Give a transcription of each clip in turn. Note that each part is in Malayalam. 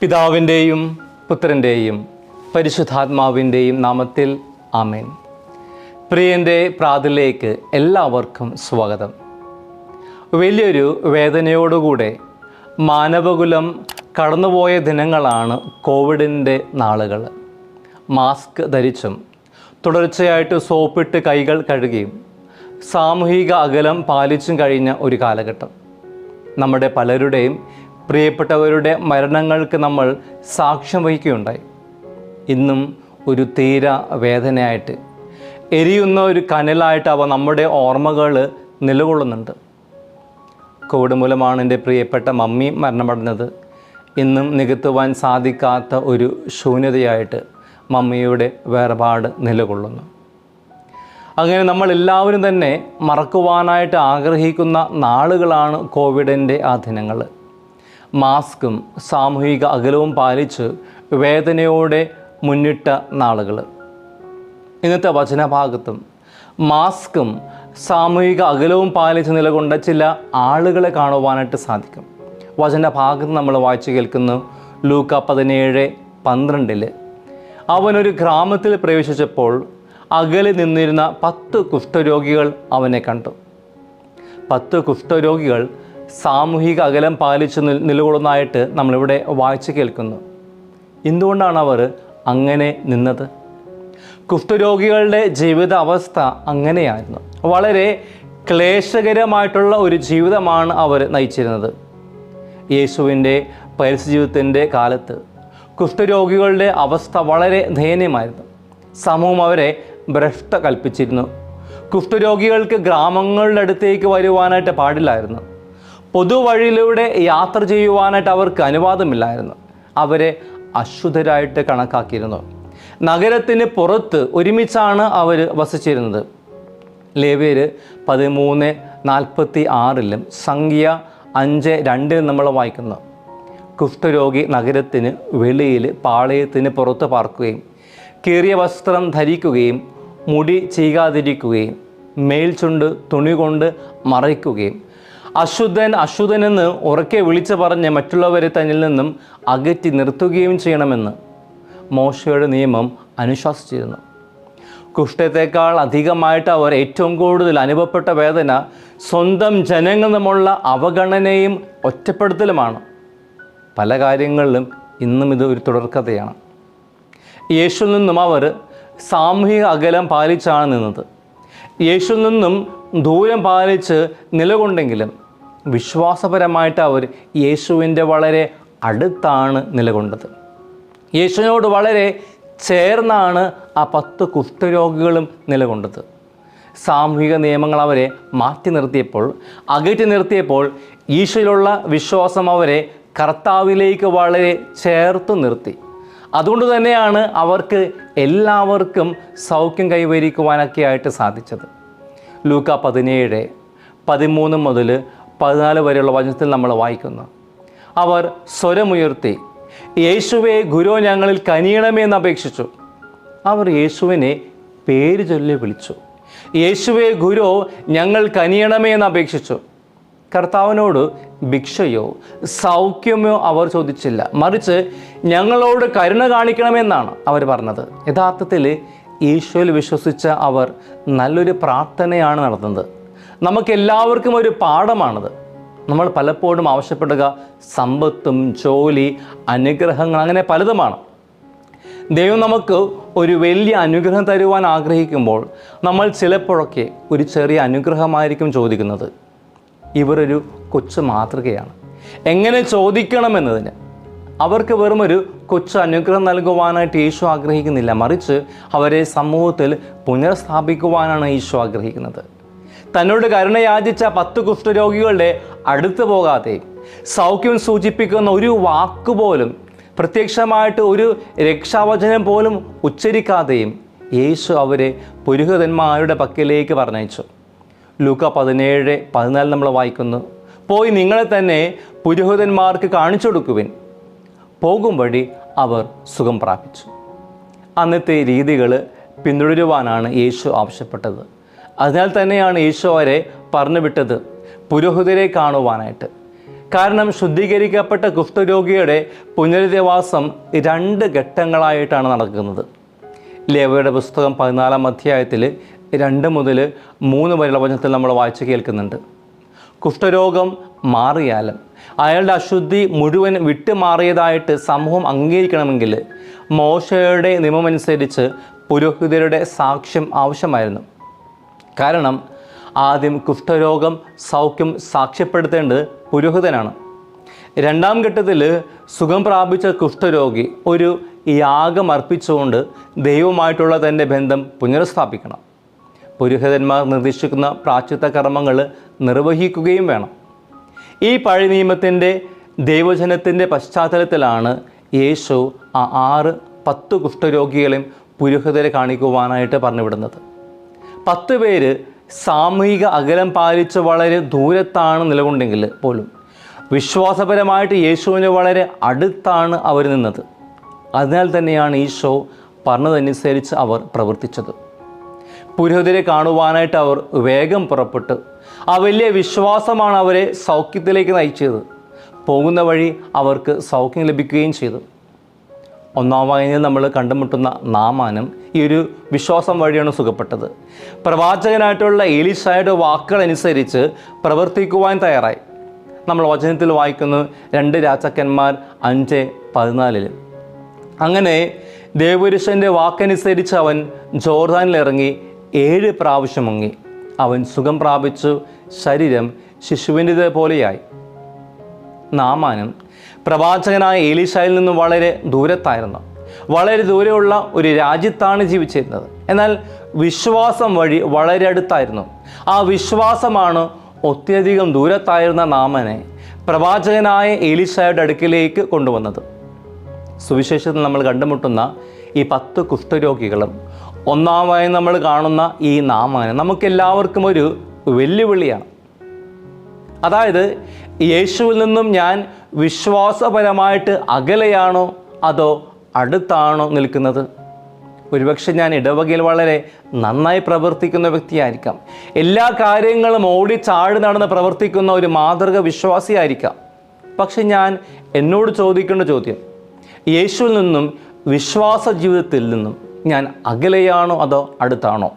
പിതാവിന്റെയും പുത്രന്റെയും പരിശുദ്ധാത്മാവിന്റെയും നാമത്തിൽ ആമേൻ. പ്രിയന്റെ പ്രാതിലേക്ക് എല്ലാവർക്കും സ്വാഗതം. വലിയൊരു വേദനയോടുകൂടെ മാനവകുലം കടന്നുപോയ ദിനങ്ങളാണ് കോവിഡിന്റെ നാളുകൾ. മാസ്ക് ധരിച്ചും തുടർച്ചയായിട്ട് സോപ്പിട്ട് കൈകൾ കഴുകിയും സാമൂഹിക അകലം പാലിച്ചും കഴിഞ്ഞ ഒരു കാലഘട്ടം. നമ്മുടെ പലരുടെയും പ്രിയപ്പെട്ടവരുടെ മരണങ്ങൾക്ക് നമ്മൾ സാക്ഷ്യം വഹിക്കുകയുണ്ടായി. ഇന്നും ഒരു തീര വേദനയായിട്ട് എരിയുന്ന ഒരു കനലായിട്ട് അവ നമ്മുടെ ഓർമ്മകൾ നിലകൊള്ളുന്നുണ്ട്. കോവിഡ് മൂലമാണ് എന്റെ പ്രിയപ്പെട്ട മമ്മി മരണമടഞ്ഞത്. ഇന്നും നികത്തുവാൻ സാധിക്കാത്ത ഒരു ശൂന്യതയായിട്ട് മമ്മിയുടെ വേർപാട് നിലകൊള്ളുന്നു. അങ്ങനെ നമ്മൾ എല്ലാവരും തന്നെ മറക്കുവാനായിട്ട് ആഗ്രഹിക്കുന്ന നാളുകളാണ് കോവിഡിന്റെ ആ ദിനങ്ങൾ. മാസ്കും സാമൂഹിക അകലവും പാലിച്ച് വേദനയോടെ മുന്നിട്ട നാളുകൾ. ഇന്നത്തെ വചനഭാഗത്തും മാസ്കും സാമൂഹിക അകലവും പാലിച്ച് നിലകൊണ്ട ചില ആളുകളെ കാണുവാനായിട്ട് സാധിക്കും. വചനഭാഗത്ത് നമ്മൾ വായിച്ചു കേൾക്കുന്നു ലൂക്ക പതിനേഴ് പന്ത്രണ്ടിൽ അവനൊരു ഗ്രാമത്തിൽ പ്രവേശിച്ചപ്പോൾ അകലെ നിന്നിരുന്ന പത്ത് കുഷ്ഠരോഗികൾ അവനെ കണ്ടു. പത്ത് കുഷ്ഠരോഗികൾ സാമൂഹിക അകലം പാലിച്ച് നിലകൊള്ളുന്നതായിട്ട് നമ്മളിവിടെ വായിച്ചു കേൾക്കുന്നു. എന്തുകൊണ്ടാണ് അവർ അങ്ങനെ നിന്നത്? കുഷ്ഠരോഗികളുടെ ജീവിത അവസ്ഥ അങ്ങനെയായിരുന്നു. വളരെ ക്ലേശകരമായിട്ടുള്ള ഒരു ജീവിതമാണ് അവർ നയിച്ചിരുന്നത്. യേശുവിന്റെ പരിസ്ഥിതിജീവിതത്തിന്റെ കാലത്ത് കുഷ്ഠരോഗികളുടെ അവസ്ഥ വളരെ ദയനീയമായിരുന്നു. സമൂഹം അവരെ ഭ്രഷ്ട കൽപ്പിച്ചിരുന്നു. കുഷ്ഠരോഗികൾക്ക് ഗ്രാമങ്ങളുടെ അടുത്തേക്ക് വരുവാനായിട്ട് പാടില്ലായിരുന്നു. പൊതുവഴിയിലൂടെ യാത്ര ചെയ്യുവാനായിട്ട് അവർക്ക് അനുവാദമില്ലായിരുന്നു. അവരെ അശുദ്ധരായിട്ട് കണക്കാക്കിയിരുന്നു. നഗരത്തിന് പുറത്ത് ഒരുമിച്ചാണ് അവർ വസിച്ചിരുന്നത്. ലേവിയർ പതിമൂന്ന് നാൽപ്പത്തി ആറിലും സംഖ്യ അഞ്ച് രണ്ടിൽ നമ്മൾ വായിക്കുന്നു. കുഷ്ഠരോഗി നഗരത്തിന് വെളിയിൽ പാളയത്തിന് പുറത്ത് പാർക്കുകയും കീറിയ വസ്ത്രം ധരിക്കുകയും മുടി ചെയ്യാതിരിക്കുകയും മേൽചുണ്ട് തുണി കൊണ്ട് മറയ്ക്കുകയും അശുദ്ധൻ എന്ന് ഉറക്കെ വിളിച്ചു പറഞ്ഞ് മറ്റുള്ളവരെ തന്നിൽ നിന്നും അകറ്റി നിർത്തുകയും ചെയ്യണമെന്ന് മോശയുടെ നിയമം അനുശാസിച്ചിരുന്നു. കുഷ്ഠത്തേക്കാൾ അധികമായിട്ട് അവർ ഏറ്റവും കൂടുതൽ അനുഭവപ്പെട്ട വേദന സ്വന്തം ജനങ്ങൾ തമ്മിലുള്ള അവഗണനയും ഒറ്റപ്പെടുത്തലുമാണ്. പല കാര്യങ്ങളിലും ഇന്നും ഇത് ഒരു തുടർക്കഥയാണ്. യേശുവിൽ നിന്നും അവർ സാമൂഹിക അകലം പാലിച്ചാണ് നിന്നത്. യേശുവിൽ നിന്നും ദൂരം പാലിച്ച് നിലകൊണ്ടെങ്കിലും വിശ്വാസപരമായിട്ട് അവർ യേശുവിന്റെ വളരെ അടുത്താണ് നിലകൊണ്ടത്. യേശുവിനോട് വളരെ ചേർന്നാണ് ആ പത്ത് കുഷ്ഠരോഗികളും നിലകൊണ്ടത്. സാമൂഹിക നിയമങ്ങൾ അവരെ മാറ്റി നിർത്തിയപ്പോൾ അകറ്റി നിർത്തിയപ്പോൾ ഈശോയിലുള്ള വിശ്വാസം അവരെ കർത്താവിലേക്ക് വളരെ ചേർത്ത് നിർത്തി. അതുകൊണ്ട് തന്നെയാണ് അവർക്ക് എല്ലാവർക്കും സൗഖ്യം കൈവരിക്കുവാനൊക്കെ ആയിട്ട് സാധിച്ചത്. ലൂക്ക പതിനേഴ് പതിമൂന്ന് മുതൽ പതിനാല് വരെയുള്ള വചനത്തിൽ നമ്മൾ വായിക്കുന്നു. അവർ സ്വരമുയർത്തി യേശുവെ ഗുരു ഞങ്ങളിൽ കനിയണമേ എന്ന് അപേക്ഷിച്ചു. അവർ യേശുവിനെ പേര് ചൊല്ലി വിളിച്ചു. യേശുവെ ഗുരു ഞങ്ങൾ കനിയണമേ എന്ന് അപേക്ഷിച്ചു. കർത്താവിനോട് ഭിക്ഷയോ സൗഖ്യമോ അവർ ചോദിച്ചില്ല. മറിച്ച് ഞങ്ങളോട് കരുണ കാണിക്കണമെന്നാണ് അവർ പറഞ്ഞത്. യഥാർത്ഥത്തിൽ ഈശോയിൽ വിശ്വസിച്ച അവർ നല്ലൊരു പ്രാർത്ഥനയാണ് നടത്തുന്നത്. നമുക്കെല്ലാവർക്കും ഒരു പാഠമാണത്. നമ്മൾ പലപ്പോഴും ആവശ്യപ്പെടുക സമ്പത്തും ജോലി അനുഗ്രഹങ്ങൾ അങ്ങനെ പലതുമാണ്. ദൈവം നമുക്ക് ഒരു വലിയ അനുഗ്രഹം തരുവാൻ ആഗ്രഹിക്കുമ്പോൾ നമ്മൾ ചിലപ്പോഴൊക്കെ ഒരു ചെറിയ അനുഗ്രഹമായിരിക്കും ചോദിക്കുന്നത്. ഇവരൊരു കൊച്ചു മാതൃകയാണ്. എങ്ങനെ ചോദിക്കണമെന്നതിന്? അവർക്ക് വെറും ഒരു കൊച്ചു അനുഗ്രഹം നൽകുവാനായിട്ട് ഈശോ ആഗ്രഹിക്കുന്നില്ല. മറിച്ച് അവരെ സമൂഹത്തിൽ പുനഃസ്ഥാപിക്കുവാനാണ് ഈശോ ആഗ്രഹിക്കുന്നത്. തന്നോട് കരുണയാചിച്ച പത്ത് കുഷ്ഠരോഗികളുടെ അടുത്ത് പോകാതെ സൗഖ്യം സൂചിപ്പിക്കുന്ന ഒരു വാക്കുപോലും പ്രത്യക്ഷമായിട്ട് ഒരു രക്ഷാവചനം പോലും ഉച്ചരിക്കാതെയും യേശു അവരെ പുരുഹിതന്മാരുടെ പക്കലേക്ക് പറഞ്ഞയച്ചു. ലൂക്ക പതിനേഴ് പതിനാല് നമ്മൾ വായിക്കുന്നു. പോയി നിങ്ങളെ തന്നെ പുരോഹിതന്മാർക്ക് കാണിച്ചു കൊടുക്കുവിൻ. പോകും വഴി അവർ സുഖം പ്രാപിച്ചു. അന്നത്തെ രീതികൾ പിന്തുടരുവാനാണ് യേശു ആവശ്യപ്പെട്ടത്. അതിനാൽ തന്നെയാണ് ഈശോ അവരെ പറഞ്ഞു വിട്ടത് പുരോഹിതരെ കാണുവാനായിട്ട്. കാരണം ശുദ്ധീകരിക്കപ്പെട്ട കുഷ്ഠരോഗിയുടെ പുനരധിവാസം രണ്ട് ഘട്ടങ്ങളായിട്ടാണ് നടക്കുന്നത്. ലേവയുടെ പുസ്തകം പതിനാലാം അധ്യായത്തിൽ രണ്ട് മുതൽ മൂന്ന് വരെയുള്ള വചനത്തിൽ നമ്മൾ വായിച്ചു കേൾക്കുന്നുണ്ട്. കുഷ്ഠരോഗം മാറിയാലും അയാളുടെ അശുദ്ധി മുഴുവൻ വിട്ടുമാറിയതായിട്ട് സമൂഹം അംഗീകരിക്കണമെങ്കിൽ മോശയുടെ നിയമമനുസരിച്ച് പുരോഹിതരുടെ സാക്ഷ്യം ആവശ്യമായിരുന്നു. കാരണം ആദ്യം കുഷ്ഠരോഗം സൗഖ്യം സാക്ഷ്യപ്പെടുത്തേണ്ടത് പുരോഹിതനാണ്. രണ്ടാം ഘട്ടത്തിൽ സുഖം പ്രാപിച്ച കുഷ്ഠരോഗി ഒരു യാഗം അർപ്പിച്ചുകൊണ്ട് ദൈവമായിട്ടുള്ള തന്റെ ബന്ധം പുനഃസ്ഥാപിക്കണം. പുരോഹിതന്മാർ നിർദ്ദേശിക്കുന്ന പ്രാച്യത്ത കർമ്മങ്ങൾ നിർവഹിക്കുകയും വേണം. ഈ പഴയ നിയമത്തിന്റെ ദൈവജനത്തിന്റെ പശ്ചാത്തലത്തിലാണ് യേശു ആ ആറ് പത്ത് കുഷ്ഠരോഗികളെയും പുരോഹിതരെ കാണിക്കുവാനായിട്ട് പറഞ്ഞുവിടുന്നത്. പത്ത് പേര് സാമൂഹിക അകലം പാലിച്ച് വളരെ ദൂരത്താണ് നിലകൊണ്ടെങ്കിൽ പോലും വിശ്വാസപരമായിട്ട് യേശുവിന് വളരെ അടുത്താണ് അവർ നിന്നത്. അതിനാൽ തന്നെയാണ് ഈശോ പറഞ്ഞതനുസരിച്ച് അവർ പ്രവർത്തിച്ചത്. പുരോഹിതരെ കാണുവാനായിട്ട് അവർ വേഗം പുറപ്പെട്ടു. ആ വലിയ വിശ്വാസമാണ് അവരെ സൗഖ്യത്തിലേക്ക് നയിച്ചത്. പോകുന്ന വഴി അവർക്ക് സൗഖ്യം ലഭിക്കുകയും ചെയ്തു. ഒന്നാം വായനയിൽ നമ്മൾ കണ്ടുമുട്ടുന്ന നാമാനം ഈ ഒരു വിശ്വാസം വഴിയാണ് സുഖപ്പെട്ടത്. പ്രവാചകനായിട്ടുള്ള ഏലിഷായുടെ വാക്കുകൾ അനുസരിച്ച് പ്രവർത്തിക്കുവാൻ തയ്യാറായി. നമ്മൾ വചനത്തിൽ വായിക്കുന്നു രണ്ട് രാജാക്കന്മാർ അഞ്ച് പതിനാലിൽ അങ്ങനെ ദേവപുരുഷന്റെ വാക്കനുസരിച്ച് അവൻ ജോർദാനിൽ ഇറങ്ങി ഏഴ് പ്രാവശ്യം മുങ്ങി. അവൻ സുഖം പ്രാപിച്ചു ശരീരം ശിശുവിന്റെത് പോലെയായി നാമാനും പ്രവാചകനായ ഏലീഷായിൽ നിന്നും വളരെ ദൂരത്തായിരുന്നു. വളരെ ദൂരെയുള്ള ഒരു രാജ്യത്താണ് ജീവിച്ചിരുന്നത്. എന്നാൽ വിശ്വാസം വഴി വളരെ അടുത്തായിരുന്നു. ആ വിശ്വാസമാണ് ഒത്തിരിയധികം ദൂരത്തായിരുന്ന നാമനെ പ്രവാചകനായ ഏലീഷായുടെ അടുക്കിലേക്ക് കൊണ്ടുവന്നത്. സുവിശേഷത്തിൽ നമ്മൾ കണ്ടുമുട്ടുന്ന ഈ പത്ത് കുഷ്ഠരോഗികളും ഒന്നാമായി നമ്മൾ കാണുന്ന ഈ നാമനെ നമുക്കെല്ലാവർക്കും ഒരു വെല്ലുവിളിയാണ്. അതായത് യേശുവിൽ നിന്നും ഞാൻ വിശ്വാസപരമായിട്ട് അകലെയാണോ അതോ അടുത്താണോ നിൽക്കുന്നത്? ഒരുപക്ഷെ ഞാൻ ഇടവകയിൽ വളരെ നന്നായി പ്രവർത്തിക്കുന്ന വ്യക്തിയായിരിക്കാം. എല്ലാ കാര്യങ്ങളും ഓടി ചാടി നടന്ന് പ്രവർത്തിക്കുന്ന ഒരു മാതൃക വിശ്വാസിയായിരിക്കാം പക്ഷെ ഞാൻ എന്നോട് ചോദിക്കേണ്ട ചോദ്യം യേശുവിൽ നിന്നും വിശ്വാസ ജീവിതത്തിൽ നിന്നും ഞാൻ അകലെയാണോ അതോ അടുത്താണോ?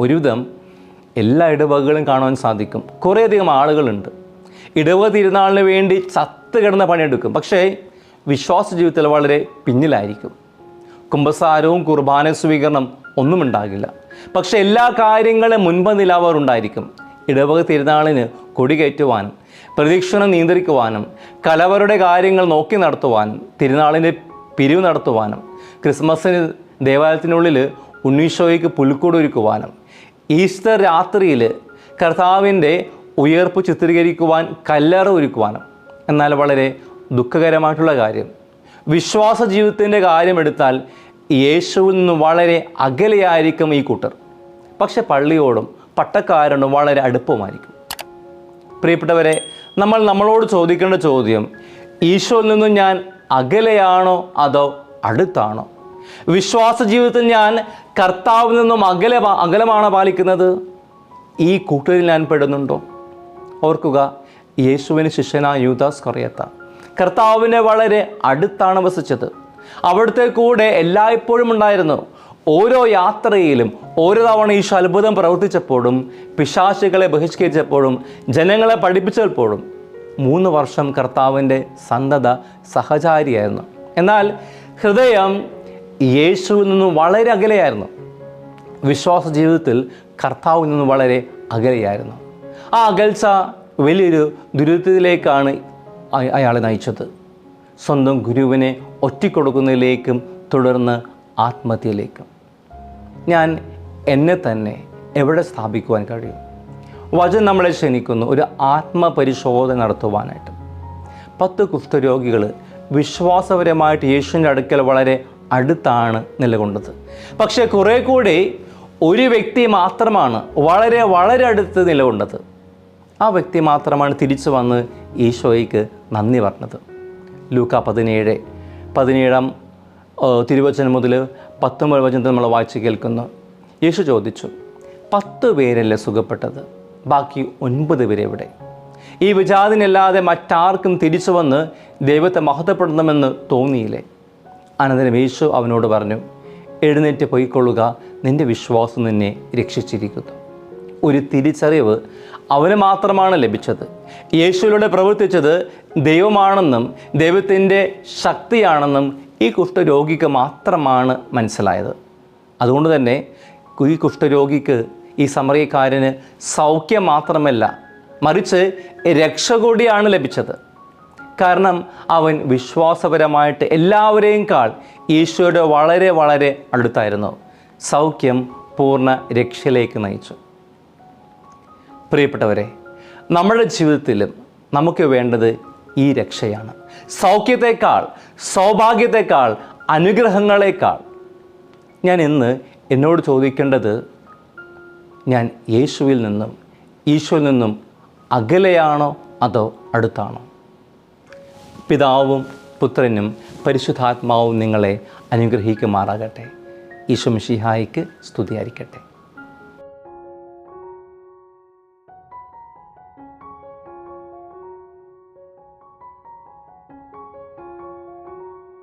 ഒരുവിധം എല്ലാ ഇടവകകളും കാണുവാൻ സാധിക്കും. കുറേയധികം ആളുകളുണ്ട്. ഇടവ തിരുനാളിന് വേണ്ടി ചത്ത് കിടന്ന പണിയെടുക്കും. പക്ഷേ വിശ്വാസ ജീവിതത്തിൽ വളരെ പിന്നിലായിരിക്കും. കുംഭസാരവും കുർബാന സ്വീകരണം ഒന്നും ഉണ്ടാകില്ല. പക്ഷേ എല്ലാ കാര്യങ്ങളും മുൻപന്തിൽ അവർ ഉണ്ടായിരിക്കും ഇടവക തിരുനാളിന് കൊടികയറ്റുവാനും പ്രദീക്ഷണം നിയന്ത്രിക്കുവാനും കലവരുടെ കാര്യങ്ങൾ നോക്കി നടത്തുവാനും തിരുനാളിന്റെ പിരിവ് നടത്തുവാനും ക്രിസ്മസിന് ദേവാലയത്തിനുള്ളിൽ ഉണ്ണീശോയ്ക്ക് പുൽക്കൂട് ഒരുക്കുവാനും ഈസ്റ്റർ രാത്രിയിൽ കർത്താവിന്റെ ഉയർപ്പ് ചിത്രീകരിക്കുവാൻ കല്ലറ ഒരുക്കുവാനും. എന്നാൽ വളരെ ദുഃഖകരമായിട്ടുള്ള കാര്യം. വിശ്വാസ ജീവിതത്തിന്റെ കാര്യമെടുത്താൽ യേശുവിൽ നിന്ന് വളരെ അകലെയായിരിക്കും ഈ കൂട്ടർ. പക്ഷെ പള്ളിയോടും പട്ടക്കാരനും വളരെ അടുപ്പമായിരിക്കും പ്രിയപ്പെട്ടവരെ നമ്മൾ നമ്മളോട് ചോദിക്കേണ്ട ചോദ്യം ഈശോയിൽ നിന്നും ഞാൻ അകലെയാണോ അതോ അടുത്താണോ? വിശ്വാസ ജീവിതത്തിൽ ഞാൻ കർത്താവിൽ നിന്നും അകല അകലമാണ് പാലിക്കുന്നത്. ഈ കൂട്ടരിൽ ഞാൻ പെടുന്നുണ്ടോ? ഓർക്കുക യേശുവിന് ശിഷ്യനായ യൂദാസ് കൊറിയത്ത. കർത്താവിനെ വളരെ അടുത്താണ് വസിച്ചത്. അവിടുത്തെ കൂടെ എല്ലായ്പ്പോഴും ഉണ്ടായിരുന്നു. ഓരോ യാത്രയിലും ഓരോ തവണ ഈ അത്ഭുതം പ്രവർത്തിച്ചപ്പോഴും പിശാശികളെ ബഹിഷ്കരിച്ചപ്പോഴും ജനങ്ങളെ പഠിപ്പിച്ചപ്പോഴും മൂന്ന് വർഷം കർത്താവിന്റെ സന്തത സഹചാരിയായിരുന്നു. എന്നാൽ ഹൃദയം യേശുവിൽ നിന്നും വളരെ അകലെയായിരുന്നു. വിശ്വാസ ജീവിതത്തിൽ കർത്താവിൽ നിന്ന് വളരെ അകലെയായിരുന്നു. ആ അകൽച്ച വലിയൊരു ദുരിതത്തിലേക്കാണ് അയ- അയാളെ നയിച്ചത്. സ്വന്തം ഗുരുവിനെ ഒറ്റിക്കൊടുക്കുന്നതിലേക്കും തുടർന്ന് ആത്മഹത്യയിലേക്കും. ഞാൻ എന്നെ തന്നെ എവിടെ സ്ഥാപിക്കുവാൻ കഴിയും? വചനം നമ്മളെ ക്ഷണിക്കുന്നു. ഒരു ആത്മപരിശോധന നടത്തുവാനായിട്ട്. പത്ത് കുഷ്ഠരോഗികൾ വിശ്വാസപരമായിട്ട് യേശുവിന്റെ അടുക്കൽ വളരെ അടുത്താണ് നിലകൊണ്ടത്. പക്ഷേ കുറേ കൂടി ഒരു വ്യക്തി മാത്രമാണ് വളരെ വളരെ അടുത്ത് നിലകൊണ്ടത്. ആ വ്യക്തി മാത്രമാണ് തിരിച്ചു വന്ന് ഈശോയ്ക്ക് നന്ദി പറഞ്ഞത്. ലൂക്ക പതിനേഴ് പതിനേഴാം തിരുവചനം മുതൽ പത്തൊമ്പത് വചനത്തിൽ നമ്മൾ വായിച്ച് കേൾക്കുന്നു. യേശു ചോദിച്ചു പത്ത് പേരല്ലേ സുഖപ്പെട്ടത്? ബാക്കി ഒൻപത് പേരെവിടെ ഈ വിജാതിനല്ലാതെ മറ്റാർക്കും തിരിച്ചു വന്ന് ദൈവത്തെ മഹത്വപ്പെടണമെന്ന് തോന്നിയില്ലേ? അനന്തരം യേശു അവനോട് പറഞ്ഞു എഴുന്നേറ്റ് പോയിക്കൊള്ളുക നിന്റെ വിശ്വാസം നിന്നെ രക്ഷിച്ചിരിക്കുന്നു. ഒരു തിരിച്ചറിവ് അവന് മാത്രമാണ് ലഭിച്ചത്. യേശുവിലൂടെ പ്രവർത്തിച്ചത് ദൈവമാണെന്നും ദൈവത്തിന്റെ ശക്തിയാണെന്നും ഈ കുഷ്ഠരോഗിക്ക് മാത്രമാണ് മനസ്സിലായത്. അതുകൊണ്ട് തന്നെ ഈ കുഷ്ഠരോഗിക്ക് ഈ സമറിയക്കാരന് സൗഖ്യം മാത്രമല്ല മറിച്ച് രക്ഷ കൂടിയാണ് ലഭിച്ചത്. കാരണം അവൻ വിശ്വാസപരമായിട്ട് എല്ലാവരെയും കാൾ ഈശോയുടെ വളരെ വളരെ അടുത്തായിരുന്നു. സൗഖ്യം പൂർണ രക്ഷയിലേക്ക് നയിച്ചു. പ്രിയപ്പെട്ടവരെ നമ്മുടെ ജീവിതത്തിലും നമുക്ക് വേണ്ടത് ഈ രക്ഷയാണ്. സൗഖ്യത്തെക്കാൾ സൗഭാഗ്യത്തെക്കാൾ അനുഗ്രഹങ്ങളെക്കാൾ. ഞാൻ ഇന്ന് എന്നോട് ചോദിക്കേണ്ടത് ഞാൻ യേശുവിൽ നിന്നും ഈശോയിൽ നിന്നും അകലെയാണോ അതോ അടുത്താണോ? പിതാവും പുത്രനും പരിശുദ്ധാത്മാവും നിങ്ങളെ അനുഗ്രഹിക്കുമാറാകട്ടെ. ഈശോ മിഷിഹായിക്ക് സ്തുതിയായിരിക്കട്ടെ.